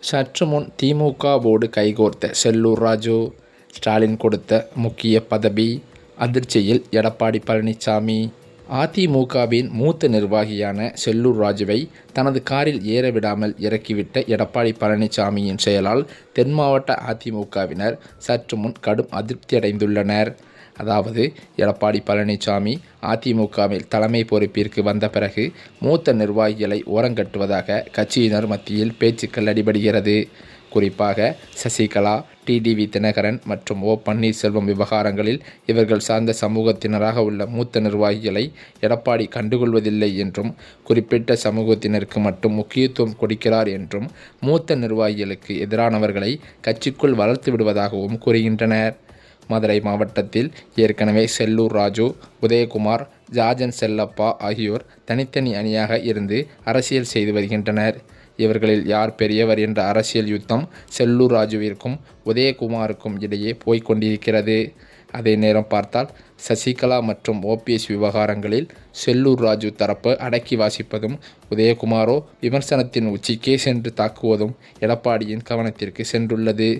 சற்று முன் திமுகவோடு கைகோர்த்த செல்லூர் ராஜு ஸ்டாலின் கொடுத்த முக்கிய பதவி அதிர்ச்சியில் எடப்பாடி பழனிசாமி அதிமுகவின் மூத்த நிர்வாகியான செல்லூர் ராஜுவை தனது காரில் ஏறவிடாமல் இறக்கிவிட்ட எடப்பாடி பழனிசாமியின் செயலால் தென் மாவட்ட அதிமுகவினர் சற்று முன் கடும் அதிருப்தியடைந்துள்ளனர். அதாவது எடப்பாடி பழனிசாமி அதிமுகவில் தலைமை பொறுப்பிற்கு வந்த பிறகு மூத்த நிர்வாகிகளை ஓரங்கட்டுவதாக கட்சியினர் மத்தியில் பேச்சுக்கள் அடிபடுகிறது குறிப்பாக சசிகலா டிடிவி தினகரன் மற்றும் ஓ பன்னீர்செல்வம் விவகாரங்களில் இவர்கள் சார்ந்த சமூகத்தினராக உள்ள மூத்த நிர்வாகிகளை எடப்பாடி கண்டுகொள்வதில்லை என்றும் குறிப்பிட்ட சமூகத்தினருக்கு மட்டும் முக்கியத்துவம் கொடுக்கிறார் என்றும் மூத்த நிர்வாகிகளுக்கு எதிரானவர்களை கட்சிக்குள் வளர்த்து விடுவதாகவும் கூறுகின்றனர். மதுரை மாவட்டத்தில் ஏற்கனவே செல்லூர் ராஜு உதயகுமார் ஜார்ஜன் செல்லப்பா ஆகியோர் தனித்தனி அணியாக இருந்து அரசியல் செய்து வருகின்றனர். இவர்களில் யார் பெரியவர் என்ற அரசியல் யுத்தம் செல்லூர் ராஜுவிற்கும் உதயகுமாருக்கும் இடையே போய்க் கொண்டிருக்கிறது. அதே நேரம் பார்த்தால் சசிகலா மற்றும் ஓபிஎஸ் விவகாரங்களில் செல்லூர் ராஜு தரப்பு அடக்கி வாசிப்பதும் உதயகுமாரோ விமர்சனத்தின் உச்சிக்கே சென்று தாக்குவதும் எடப்பாடியின் கவனத்திற்கு சென்றுள்ளது.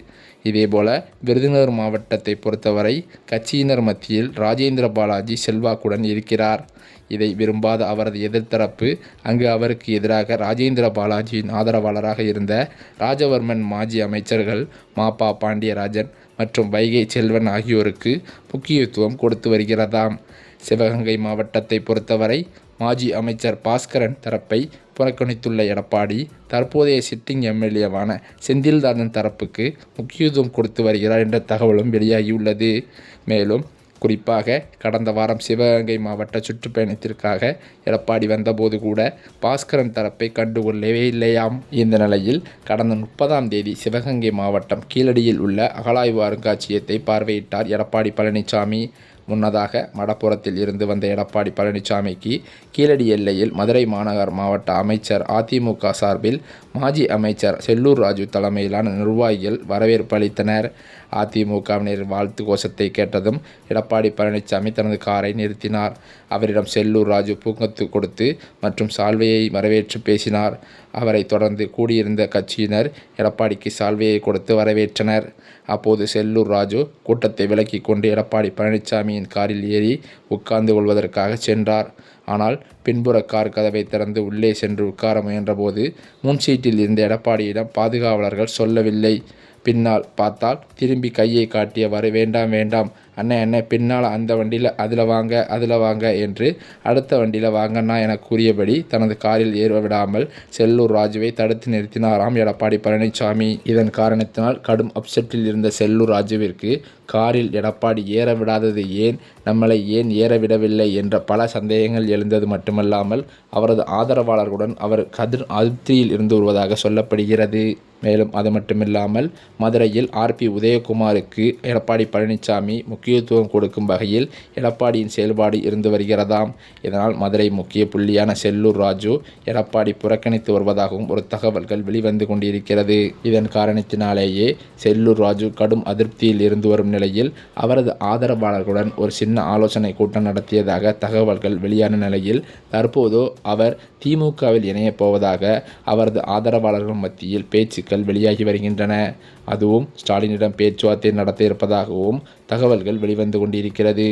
இதேபோல விருதுநகர் மாவட்டத்தை பொறுத்தவரை கட்சியினர் மத்தியில் ராஜேந்திர பாலாஜி செல்வாக்குடன் இருக்கிறார். இதை விரும்பாத அவரது எதிர்த்தரப்பு அங்கு அவருக்கு எதிராக ராஜேந்திர பாலாஜியின் ஆதரவாளராக இருந்த ராஜவர்மன் மாஜி அமைச்சர்கள் மாப்பா பாண்டியராஜன் மற்றும் வைகை செல்வன் ஆகியோருக்கு முக்கியத்துவம் கொடுத்து வருகிறதாம். சிவகங்கை மாவட்டத்தை பொறுத்தவரை மாஜி அமைச்சர் பாஸ்கரன் தரப்பை புறக்கணித்துள்ள எடப்பாடி தற்போதைய சிட்டிங் எம்எல்ஏவான செந்தில்தாரன் தரப்புக்கு முக்கியத்துவம் கொடுத்து வருகிறார் என்ற தகவலும் வெளியாகியுள்ளது. மேலும் குறிப்பாக கடந்த வாரம் சிவகங்கை மாவட்ட சுற்றுப்பயணத்திற்காக எடப்பாடி வந்தபோது கூட பாஸ்கரன் தரப்பை கண்டுகொள்ளவே இல்லையாம். இந்த நிலையில் கடந்த முப்பதாம் தேதி சிவகங்கை மாவட்டம் கீழடியில் உள்ள அகழாய்வு அருங்காட்சியகத்தை பார்வையிட்டார் எடப்பாடி பழனிசாமி முன்னதாக மடப்புறத்தில் இருந்து வந்த எடப்பாடி பழனிசாமிக்கு கீழடி எல்லையில் மதுரை மாநகர் மாவட்ட அமைச்சர் அதிமுக சார்பில் மாஜி அமைச்சர் செல்லூர் ராஜு தலைமையிலான நிர்வாகிகள் வரவேற்பு அளித்தனர். அதிமுகவினர் வாழ்த்து கோஷத்தை கேட்டதும் எடப்பாடி பழனிசாமி தனது காரை நிறுத்தினார். அவரிடம் செல்லூர் ராஜு பூங்கத்து கொடுத்து மற்றும் சால்வையை வரவேற்று பேசினார். அவரை தொடர்ந்து கூடியிருந்த கட்சியினர் எடப்பாடிக்கு சால்வையை கொடுத்து வரவேற்றனர். அப்போது செல்லூர் ராஜு கூட்டத்தை விலக்கி கொண்டு எடப்பாடி பழனிசாமி பழனிசாமியின் காரில் ஏறி உட்கார்ந்து கொள்வதற்காக சென்றார். ஆனால் பின்புற கார் கதவை திறந்து உள்ளே சென்று உட்கார முயன்றபோது முன் சீட்டில் இருந்த எடப்பாடியிடம் பாதுகாவலர்கள் சொல்லவில்லை. பின்னால் பார்த்தால் திரும்பி கையை காட்டியவாறு வேண்டாம் வேண்டாம். அண்ணே அண்ணே பின்னால் அந்த வண்டியில் அதில் வாங்க அதில் வாங்க என்று அடுத்த வண்டியில் வாங்கண்ணா என கூறியபடி தனது காரில் ஏற விடாமல் செல்லூர் ராஜுவை தடுத்து நிறுத்தினாராம் எடப்பாடி பழனிசாமி இதன் காரணத்தினால் கடும் அப்செட்டில் இருந்த செல்லூர் ராஜுவிற்கு காரில் எடப்பாடி ஏற விடாதது ஏன்? நம்மளை ஏன் ஏற விடவில்லை? என்ற பல சந்தேகங்கள் எழுந்தது மட்டுமல்லாமல் அவரது ஆதரவாளர்களுடன் அவர் கதிர் அதிருப்தியில் இருந்து வருவதாக சொல்லப்படுகிறது. மேலும் அது மட்டுமில்லாமல் மதுரையில் ஆர்பி உதயகுமாருக்கு எடப்பாடி பழனிசாமி முக்கியத்துவம் கொடுக்கும் வகையில் எடப்பாடியின் செயல்பாடு இருந்து வருகிறதாம். இதனால் மதுரை முக்கிய புள்ளியான செல்லூர் ராஜு எடப்பாடி புறக்கணித்து வருவதாகவும் ஒரு தகவல்கள் வெளிவந்து கொண்டிருக்கிறது. இதன் காரணத்தினாலேயே செல்லூர் ராஜு கடும் அதிருப்தியில் இருந்து வரும் நிலையில் அவரது ஆதரவாளர்களுடன் ஒரு சின்ன ஆலோசனை கூட்டம் நடத்தியதாக தகவல்கள் வெளியான நிலையில் தற்போதோ அவர் திமுகவில் இணையப் போவதாக அவரது ஆதரவாளர்கள் மத்தியில் பேச்சு பேச்சுக்கள் வெளியாகி வருகின்றன. அதுவும் ஸ்டாலினிடம் பேச்சுவார்த்தை நடத்த இருப்பதாகவும் தகவல்கள் வெளிவந்து கொண்டிருக்கிறது.